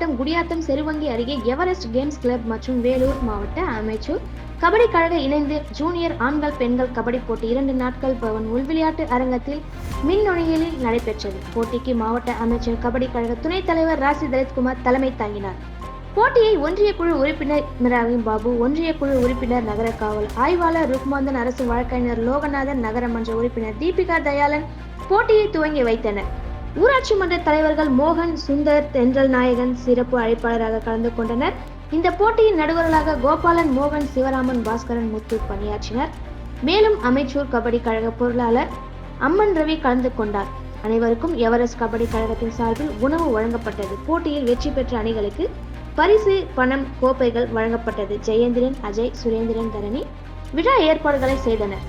மாவட்டம் குடியாத்தம் செருவங்கி அருகே Everest games club மற்றும் வேலூர் மாவட்ட அமைச்சூர். கபடி கழக இணைந்து ஜூனியர் ஆண்கள் பெண்கள் கபடி போட்டி இரண்டு நாட்கள் பவன் உள்விளையாட்டு அரங்கத்தில் மின்னொழியலில் நடைபெற்றது. போட்டிக்கு மாவட்ட அமைச்சர் கபடி கழக துணைத் தலைவர் ராசி தலித்குமார் தலைமை தாங்கினார். போட்டியை ஒன்றிய குழு உறுப்பினர் மிராவின் பாபு ஒன்றிய குழு உறுப்பினர் நகர காவல் ஆய்வாளர் ருக்மாந்தன் அரசு வழக்கறிஞர் லோகநாதன் நகரமன்ற உறுப்பினர் தீபிகா தயாளன் போட்டியை துவங்கி வைத்தனர். ஊராட்சி மன்ற தலைவர்கள் மோகன் சுந்தர் தென்றல் நாயகன் சிறப்பு அழைப்பாளராக கலந்து கொண்டனர். இந்த போட்டியின் நடுவர்களாக கோபாலன் மோகன் சிவராமன் பாஸ்கரன் முத்து பணியாற்றினர். மேலும் அமைச்சூர் கபடி கழக பொருளாளர் அம்மன் ரவி கலந்து கொண்டார். அனைவருக்கும் எவரெஸ்ட் கபடி கழகத்தின் சார்பில் உணவு வழங்கப்பட்டது. போட்டியில் வெற்றி பெற்ற அணிகளுக்கு பரிசு பணம் கோப்பைகள் வழங்கப்பட்டது. ஜெயேந்திரன் அஜய் சுரேந்திரன் தரணி விழா ஏற்பாடுகளை செய்தனர்.